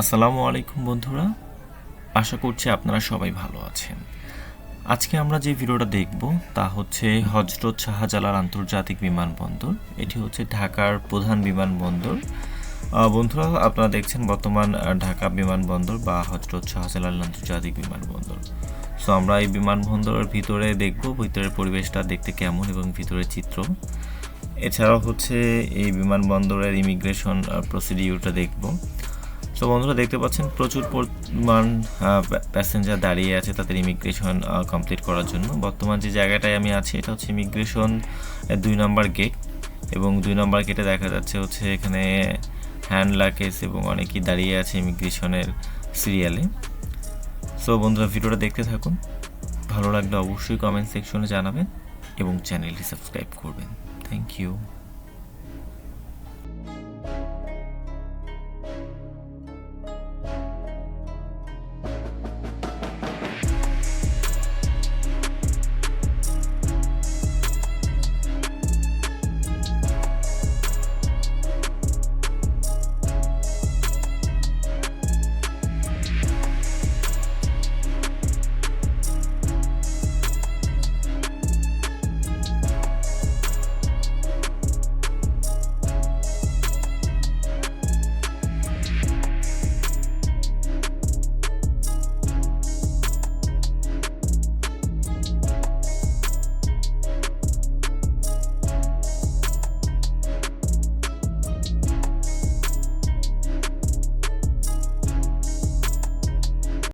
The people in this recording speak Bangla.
আসসালামু আলাইকুম বন্ধুরা। আশা করছি আপনারা সবাই ভালো আছেন। আজকে আমরা যে ভিডিওটা দেখব তা হচ্ছে হজরত শাহজালাল আন্তর্জাতিক বিমানবন্দর। এটি হচ্ছে ঢাকার প্রধান বিমানবন্দর। বন্ধুরা, আপনারা দেখছেন বর্তমান ঢাকা বিমানবন্দর বা হজরত শাহজালাল আন্তর্জাতিক বিমানবন্দর। সো, আমরা এই বিমানবন্দরের ভিতরে দেখব, ভিতরের পরিবেশটা দেখতে কেমন এবং ভিতরের চিত্র। এছাড়াও হচ্ছে এই বিমানবন্দরের ইমিগ্রেশন প্রসিডিউরটা দেখব। সো বন্ধুরা দেখতে পাচ্ছেন প্রচুর পরিমাণ প্যাসেঞ্জার দাঁড়িয়ে আছে তাদের ইমিগ্রেশন কমপ্লিট করার জন্য। বর্তমান যে জায়গাটায় আমি আছি, এটা হচ্ছে ইমিগ্রেশন দুই নম্বর গেট এবং দুই নম্বর গেটে দেখা যাচ্ছে হচ্ছে এখানে হ্যান্ড লাকেজ এবং অনেকেই দাঁড়িয়ে আছে ইমিগ্রেশনের সিরিয়ালে সো বন্ধুরা, ভিডিওটা দেখতে থাকুন। ভালো লাগলে অবশ্যই কমেন্ট সেকশনে জানাবেন এবং চ্যানেলটি সাবস্ক্রাইব করবেন। Thank you